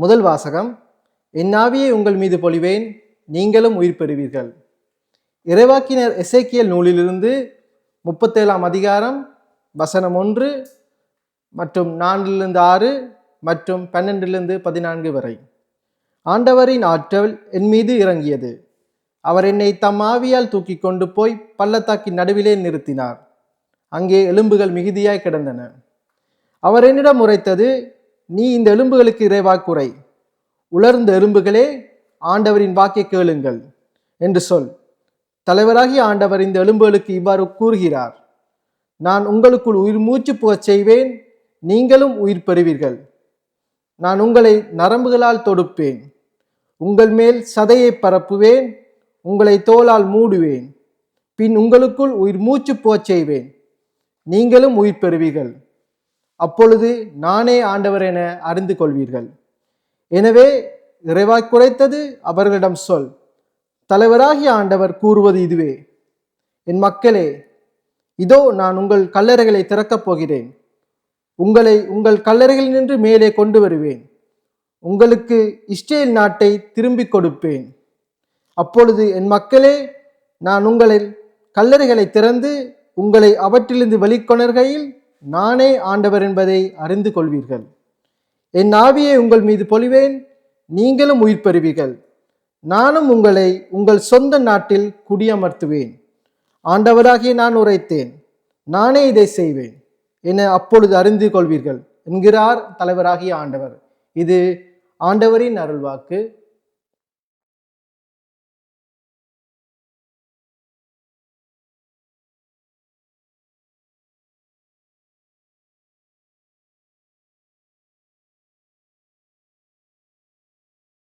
முதல் வாசகம் என் ஆவியை உங்கள் மீது பொழிவேன் நீங்களும் உயிர் பெறுவீர்கள். இறைவாக்கினர் எசேக்கியல் நூலிலிருந்து முப்பத்தேழாம் அதிகாரம் வசனம் ஒன்று மற்றும் நான்கிலிருந்து ஆறு மற்றும் பன்னெண்டிலிருந்து பதினான்கு வரை. ஆண்டவரின் ஆற்றல் என் மீது இறங்கியது. அவர் என்னை தம் ஆவியால் தூக்கி கொண்டு போய் பள்ளத்தாக்கின் நடுவிலே நிறுத்தினார். அங்கே எலும்புகள் மிகுதியாய் கிடந்தன. அவர் என்னிடம் உரைத்தது நீ இந்த எலும்புகளுக்கு இறைவாக்குரை உலர்ந்த எலும்புகளே ஆண்டவரின் வாக்கை கேளுங்கள் என்று சொல். தலைவராகி ஆண்டவர் இந்த எலும்புகளுக்கு இவ்வாறு கூறுகிறார். நான் உங்களுக்குள் உயிர் மூச்சு புகச் செய்வேன் நீங்களும் உயிர் பெறுவீர்கள். நான் உங்களை நரம்புகளால் தொடுப்பேன் உங்கள் மேல் சதையை பரப்புவேன் உங்களை தோலால் மூடுவேன். பின் உங்களுக்குள் உயிர் மூச்சு போச் செய்வேன் நீங்களும் உயிர் பெறுவீர்கள். அப்பொழுது நானே ஆண்டவர் என அறிந்து கொள்வீர்கள். எனவே இறைவாய் குறைத்தது அவர்களிடம் சொல். தலைவராகிய ஆண்டவர் கூறுவது இதுவே. என் மக்களே இதோ நான் உங்கள் கல்லறைகளை திறக்கப் போகிறேன். உங்களை உங்கள் கல்லறைகளில் நின்று மேலே கொண்டு வருவேன். உங்களுக்கு இஸ்ரேல் நாட்டை திரும்பிக் கொடுப்பேன். அப்பொழுது என் மக்களே நான் உங்களில் கல்லறைகளை திறந்து உங்களை அவற்றிலிருந்து வெளிக்கொணர்கையில் நானே ஆண்டவர் என்பதை அறிந்து கொள்வீர்கள். என் ஆவியை உங்கள் மீது பொழிவேன் நீங்களும் உயிர் பெறுவீர்கள். நானும் உங்களை உங்கள் சொந்த நாட்டில் குடியமர்த்துவேன். ஆண்டவராகிய நான் உரைத்தேன் நானே இதை செய்வேன் என அப்பொழுது அறிந்து கொள்வீர்கள் என்கிறார் தலைவராகிய ஆண்டவர். இது ஆண்டவரின் அருள்வாக்கு.